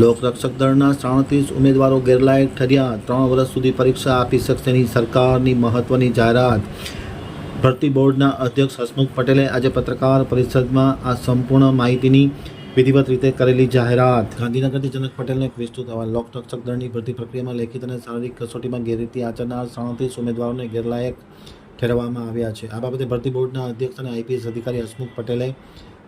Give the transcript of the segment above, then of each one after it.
લોકરક્ષક દળના સાડત્રીસ ઉમેદવારો ગેરલાયક ઠર્યા. ત્રણ વર્ષ સુધી પરીક્ષા આપી શકશેની સરકારની મહત્વની જાહેરાત. ભરતી બોર્ડના અધ્યક્ષ હસમુખ પટેલે આજે પત્રકાર પરિષદમાં આ સંપૂર્ણ માહિતીની વિધિવત રીતે કરેલી જાહેરાત. ગાંધીનગરથી જનક પટેલને એક વિસ્તૃત અહેવાલ. લોકરક્ષક દળની ભરતી પ્રક્રિયામાં લેખિત અને શારીરિક કસોટીમાં ગેરરીતિ આચરનાર સાડત્રીસ ઉમેદવારોને ગેરલાયક ઠેરવવામાં આવ્યા છે. આ બાબતે ભરતી બોર્ડના અધ્યક્ષ અને આઈપીએસ અધિકારી હસમુખ પટેલે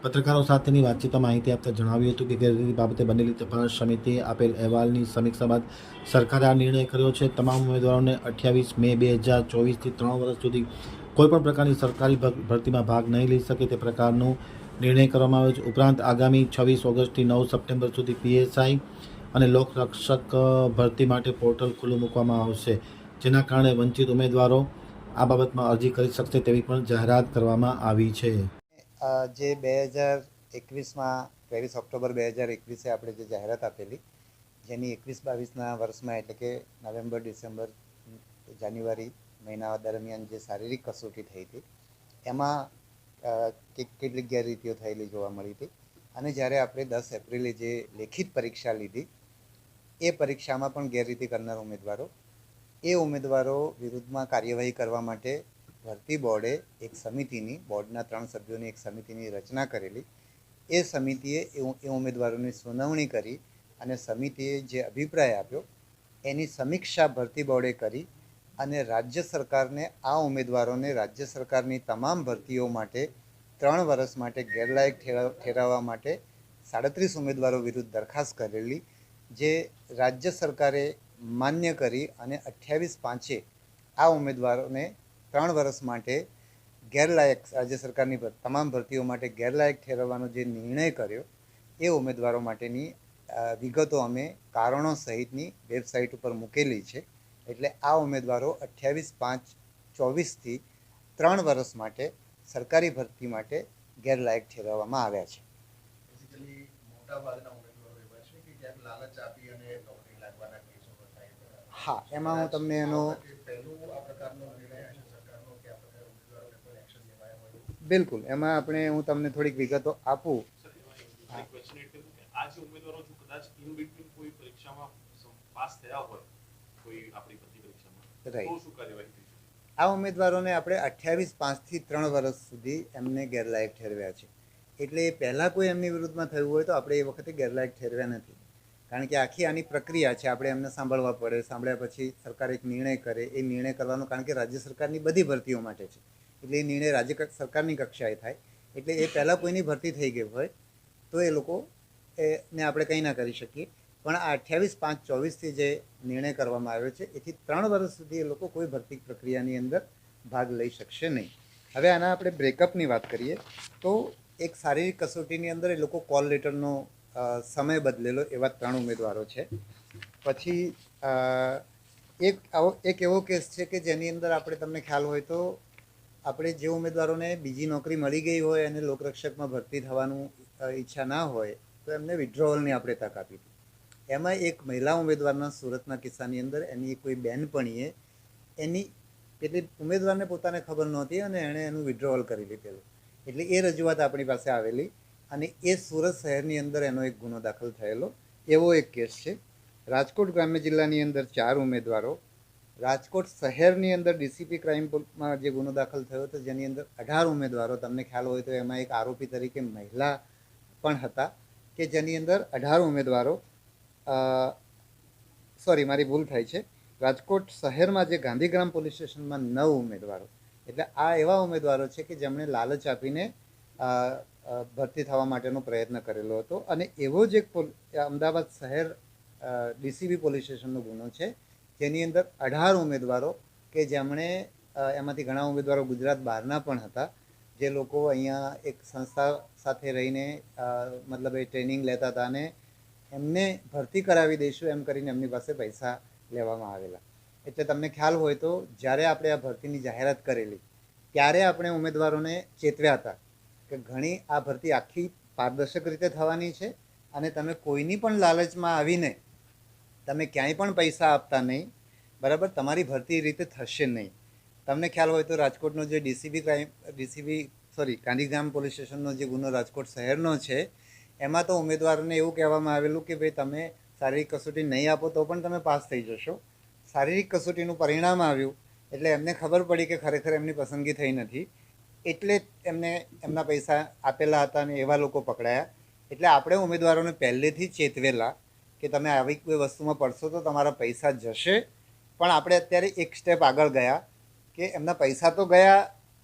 પત્રકારો સાથેની વાતચીતમાં માહિતી આપતા જણાવ્યું હતું કે ગેરરીતિ બાબતે બનેલી તપાસ સમિતિએ આપેલ અહેવાલની સમીક્ષા બાદ સરકારે આ નિર્ણય કર્યો છે. તમામ ઉમેદવારોને અઠ્યાવીસ મે બે હજાર ચોવીસથી ત્રણ વર્ષ સુધી કોઈપણ પ્રકારની સરકારી ભરતીમાં ભાગ નહીં લઈ શકે તે પ્રકારનો નિર્ણય કરવામાં આવ્યો છે. ઉપરાંત આગામી છવ્વીસ ઓગસ્ટથી નવ સપ્ટેમ્બર સુધી પીએસઆઈ અને લોકરક્ષક ભરતી માટે પોર્ટલ ખુલ્લું મૂકવામાં આવશે, જેના કારણે વંચિત ઉમેદવારો આ બાબતમાં અરજી કરી શકશે તેવી પણ જાહેરાત કરવામાં આવી છે. જે બે હજાર એકવીસમાં, ત્રેવીસ ઓક્ટોબર બે હજાર એકવીસે આપણે જે જાહેરાત આપેલી, જેની એકવીસ બાવીસના વર્ષમાં એટલે કે નવેમ્બર, ડિસેમ્બર, જાન્યુઆરી મહિના દરમિયાન જે શારીરિક કસોટી થઈ હતી, એમાં કેટલીક ગેરરીતિઓ થયેલી જોવા મળી હતી. અને જ્યારે આપણે દસ એપ્રિલે જે લેખિત પરીક્ષા લીધી, એ પરીક્ષામાં પણ ગેરરીતિ કરનાર ઉમેદવારો, એ ઉમેદવારો વિરુદ્ધમાં કાર્યવાહી કરવા માટે ભરતી બોર્ડે એક સમિતિની, બોર્ડના ત્રણ સભ્યોની એક સમિતિની રચના કરેલી. એ સમિતિએ એ ઉમેદવારોની સુનાવણી કરી અને સમિતિએ જે અભિપ્રાય આપ્યો, એની સમીક્ષા ભરતી બોર્ડે કરી અને રાજ્ય સરકારને, આ ઉમેદવારોને રાજ્ય સરકારની તમામ ભરતીઓ માટે ત્રણ વર્ષ માટે ગેરલાયક ઠેરા- ઠેરાવવા માટે સાડત્રીસ ઉમેદવારો વિરુદ્ધ દરખાસ્ત કરેલી, જે રાજ્ય સરકારે માન્ય કરી અને અઠ્યાવીસ પાંચે આ ઉમેદવારોને ત્રણ વર્ષ માટે ગેરલાયક રાજ્ય સરકારની તમામ ભરતીઓ માટે ગેરલાયક ઠેરવવાનો જે નિર્ણય કર્યો એ ઉમેદવારો માટેની વિગતો અમે કારણો સહિતની વેબસાઇટ ઉપર મૂકેલી છે. એટલે આ ઉમેદવારો અઠ્યાવીસ પાંચ ચોવીસથી ત્રણ વર્ષ માટે સરકારી ભરતી માટે ગેરલાયક ઠેરવવામાં આવ્યા છે. હા એમાં હું તમને એનો પહેલું આ પ્રકારનો નિર્ણય હશે સરકારનો કે આ પ્રકારે ઉમેદવારોને કોઈ એક્શન લેવાયા હોય બિલકુલ. એમાં આપણે હું તમને થોડીક વિગતો આપું. એક question એડ કરું કે આ ઉમેદવારો જો કદાચ ઇન બિટવીન કોઈ પરીક્ષામાં પાસ થયા હોય કોઈ આપણી બધી પરીક્ષામાં તો શું કાર્યવાહી આ ઉમેદવારોને આપણે અઠ્યાવીસ પાંચથી ત્રણ વર્ષ સુધી એમને ગેરલાયક ઠેરવ્યા છે. એટલે પહેલાં કોઈ એમની વિરુદ્ધમાં થયું હોય તો આપણે એ વખતે ગેરલાયક ઠેરવ્યા નથી. કારણ કે આખી આની પ્રક્રિયા છે આપણે એમને સાંભળવા પડે સાંભળ્યા પછી સરકાર એક નિર્ણય કરે એ નિર્ણય કરવાનો કારણ કે રાજ્ય સરકારની બધી ભરતીઓ માટે છે. એટલે એ નિર્ણય રાજ્ય સરકારની કક્ષાએ થાય. એટલે એ પહેલાં કોઈની ભરતી થઈ ગઈ હોય, તો એ લોકો એને આપણે કંઈ ના કરી શકીએ. પણ આ અઠ્યાવીસ પાંચ ચોવીસથી જે નિર્ણય કરવામાં આવ્યો છે, એથી ત્રણ વર્ષ સુધી એ લોકો કોઈ ભરતી પ્રક્રિયાની અંદર ભાગ લઈ શકશે નહીં. હવે આના આપણે બ્રેકઅપની વાત કરીએ, તો એક શારીરિક કસોટીની અંદર એ લોકો કોલ લેટરનો સમય બદલેલો એવા ત્રણ ઉમેદવારો છે. પછી એક આવો, એક એવો કેસ છે કે જેની અંદર આપણે તમને ખ્યાલ હોય તો આપણે જે ઉમેદવારોને બીજી નોકરી મળી ગઈ હોય અને લોકરક્ષકમાં ભરતી થવાનું ઈચ્છા ના હોય, તો એમને વિડ્રોવલની આપણે તક આપી હતી. એમાં એક મહિલા ઉમેદવારના સુરતના કિસ્સાની અંદર એની કોઈ બહેનપણીએ એની એટલે ઉમેદવારને પોતાને ખબર નહોતી અને એણે એનું વિડ્રોવલ કરી લીધેલું. એટલે એ રજૂઆત આપણી પાસે આવેલી અને એ સુરત શહેરની અંદર એનો એક ગુનો દાખલ થયેલો, એવો એક કેસ છે. રાજકોટ ગ્રામ્ય જિલ્લાની અંદર ચાર ઉમેદવારો રાજકોટ શહેરની અંદર ડીસીપી ક્રાઇમમાં જે ગુનો દાખલ થયો હતો, જેની અંદર અઢાર ઉમેદવારો, તમને ખ્યાલ હોય તો એમાં એક આરોપી તરીકે મહિલા પણ હતા, કે જેની અંદર અઢાર ઉમેદવારો સોરી, મારી ભૂલ થાય છે. રાજકોટ શહેરમાં જે ગાંધીગ્રામ પોલીસ સ્ટેશનમાં નવ ઉમેદવારો, એટલે આ એવા ઉમેદવારો છે કે જેમણે લાલચ આપીને ભરતી થવા માટેનો પ્રયત્ન કરેલો હતો. અને એવો જ એક અમદાવાદ શહેર ડીસીબી પોલીસ સ્ટેશનનો ગુનો છે જેની અંદર અઢાર ઉમેદવારો કે જેમણે એમાંથી ઘણા ઉમેદવારો ગુજરાત બહારના પણ હતા. જે લોકો અહીંયા એક સંસ્થા સાથે રહીને મતલબ એ ટ્રેનિંગ લેતા હતા અને એમને ભરતી કરાવી દઈશું એમ કરીને એમની પાસે પૈસા લેવામાં આવેલા. એટલે તમને ખ્યાલ હોય તો જ્યારે આપણે આ ભરતીની જાહેરાત કરેલી, ત્યારે આપણે ઉમેદવારોને ચેતવ્યા હતા કે ઘણી આ ભરતી આખી પારદર્શક રીતે થવાની છે અને તમે કોઈની પણ લાલચમાં આવીને તમે ક્યાંય પણ પૈસા આપતા નહીં, બરાબર? તમારી ભરતી રીતે થશે નહીં. તમને ખ્યાલ હોય તો રાજકોટનો જે DCB crime, DCB, sorry Gandhigram police સ્ટેશનનો જે ગુનો રાજકોટ શહેરનો છે, એમાં તો ઉમેદવારોને એવું કહેવામાં આવેલું કે ભાઈ તમે શારીરિક કસોટી નહીં આપો તો પણ તમે પાસ થઈ જશો. શારીરિક કસોટીનું પરિણામ આવ્યું એટલે એમને ખબર પડી કે ખરેખર એમની પસંદગી થઈ નથી. એટલે એમને એમના પૈસા આપેલા હતા અને એવા લોકો પકડાયા. એટલે આપણે ઉમેદવારોને પહેલેથી ચેતવેલા કે તમે આવી કોઈ વસ્તુમાં પડશો તો તમારા પૈસા જશે. પણ આપણે અત્યારે એક સ્ટેપ આગળ ગયા કે એમના પૈસા તો ગયા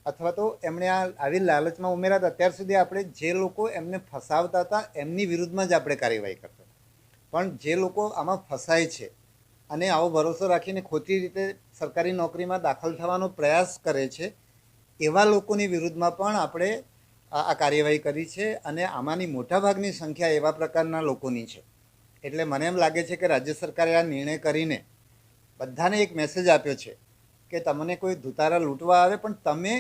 અથવા તો એમણે આ આવી લાલચમાં ઉમેર્યા અત્યાર સુધી આપણે જે લોકો એમને ફસાવતા હતા, એમની વિરુદ્ધમાં જ આપણે કાર્યવાહી કરતા પણ જે લોકો આમાં ફસાય છે અને આવો ભરોસો રાખીને ખોટી રીતે સરકારી નોકરીમાં દાખલ થવાનો પ્રયાસ કરે છે, એવા લોકોની વિરુદ્ધમાં પણ આપણે આ કાર્યવાહી કરી છે અને આમાંની મોટાભાગની સંખ્યા એવા પ્રકારના લોકોની છે. એટલે મને એમ લાગે છે કે રાજ્ય સરકારે આ નિર્ણય કરીને બધાને એક મેસેજ આપ્યો છે કે તમને કોઈ ધુતારા લૂંટવા આવે પણ તમે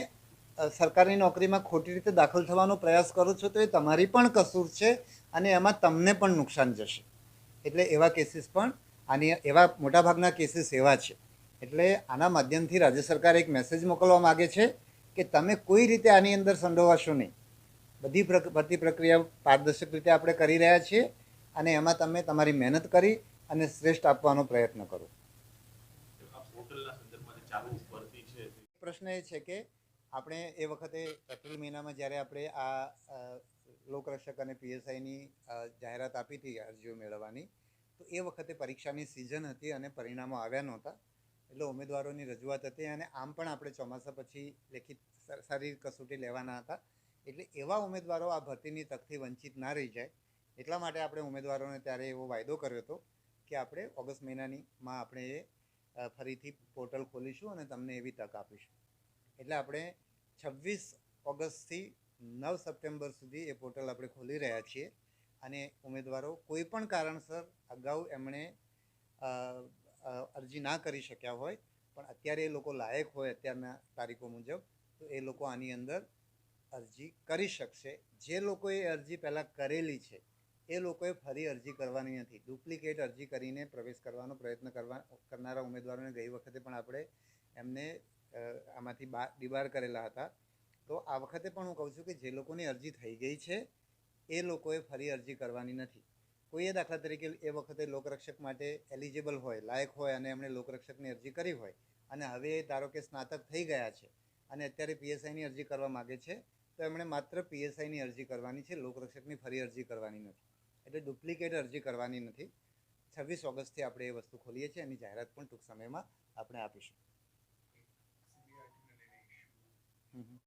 સરકારની સરકારી નોકરીમાં ખોટી રીતે દાખલ થવાનો પ્રયાસ કરો છો તો એ તમારી પણ કસૂર છે અને એમાં તમને પણ નુકસાન જશે. એટલે એવા કેસીસ પણ, આની, એવા મોટાભાગના કેસીસ એવા છે. એટલે આના માધ્યમથી રાજ્ય સરકાર એક મેસેજ મોકલવા માગે છે કે તમે કોઈ રીતે આની અંદર સંડોવાશો નહીં. બધી ભરતી પ્રક્રિયા પારદર્શક રીતે આપણે કરી રહ્યા છીએ. અને એમાં તમે તમારી મહેનત કરી અને શ્રેષ્ઠ આપવાનો પ્રયત્ન કરો. પ્રશ્ન એ છે કે આપણે એ વખતે એપ્રિલ મહિનામાં જ્યારે આપણે આ લોકરક્ષક અને પીએસઆઈની જાહેરાત આપી હતી અરજીઓ મેળવવાની, તો એ વખતે પરીક્ષાની સિઝન હતી અને પરિણામો આવ્યા નહોતા. એટલે ઉમેદવારોની રજૂઆત હતી અને આમ પણ આપણે ચોમાસા પછી લેખિત શારીરિક કસોટી લેવાના હતા. એટલે એવા ઉમેદવારો આ ભરતીની તકથી વંચિત ના રહી જાય. એટલા માટે આપણે ઉમેદવારોને ત્યારે એવો વાયદો કર્યો હતો કે આપણે ઓગસ્ટ મહિનાની માં આપણે એ ફરીથી પોર્ટલ ખોલીશું અને તમને એવી તક આપીશું. એટલે આપણે છવ્વીસ ઓગસ્ટથી નવ સપ્ટેમ્બર સુધી એ પોર્ટલ આપણે ખોલી રહ્યા છીએ અને ઉમેદવારો કોઈ પણ કારણસર અગાઉ એમણે અરજી ના કરી શક્યા હોય, પણ અત્યારે એ લોકો લાયક હોય અત્યારના તારીખો મુજબ, તો એ લોકો આની અંદર અરજી કરી શકશે. જે લોકોએ અરજી પહેલાં કરેલી છે એ લોકોએ ફરી અરજી કરવાની નથી. ડુપ્લિકેટ અરજી કરીને પ્રવેશ કરવાનો પ્રયત્ન કરવા, કરનારા ઉમેદવારોને ગઈ વખતે પણ આપણે એમને આમાંથી બા, ડિબાર કરેલા હતા. તો આ વખતે પણ હું કહું છું કે જે લોકોની અરજી થઈ ગઈ છે, એ લોકોએ ફરી અરજી કરવાની નથી. કોઈએ દાખલા તરીકે એ વખતે લોકરક્ષક માટે એલિજિબલ હોય, લાયક હોય અને એમણે લોકરક્ષકની અરજી કરી હોય અને હવે ધારો કે સ્નાતક થઈ ગયા છે અને અત્યારે પીએસઆઈની અરજી કરવા માગે છે, તો એમણે માત્ર પીએસઆઈની અરજી કરવાની છે, લોકરક્ષકની ફરી અરજી કરવાની નથી. એટલે ડુપ્લિકેટ અરજી કરવાની નથી. છવ્વીસ ઓગસ્ટથી આપણે એ વસ્તુ ખોલીએ છીએ એની જાહેરાત પણ ટૂંક સમયમાં આપણે આપીશું.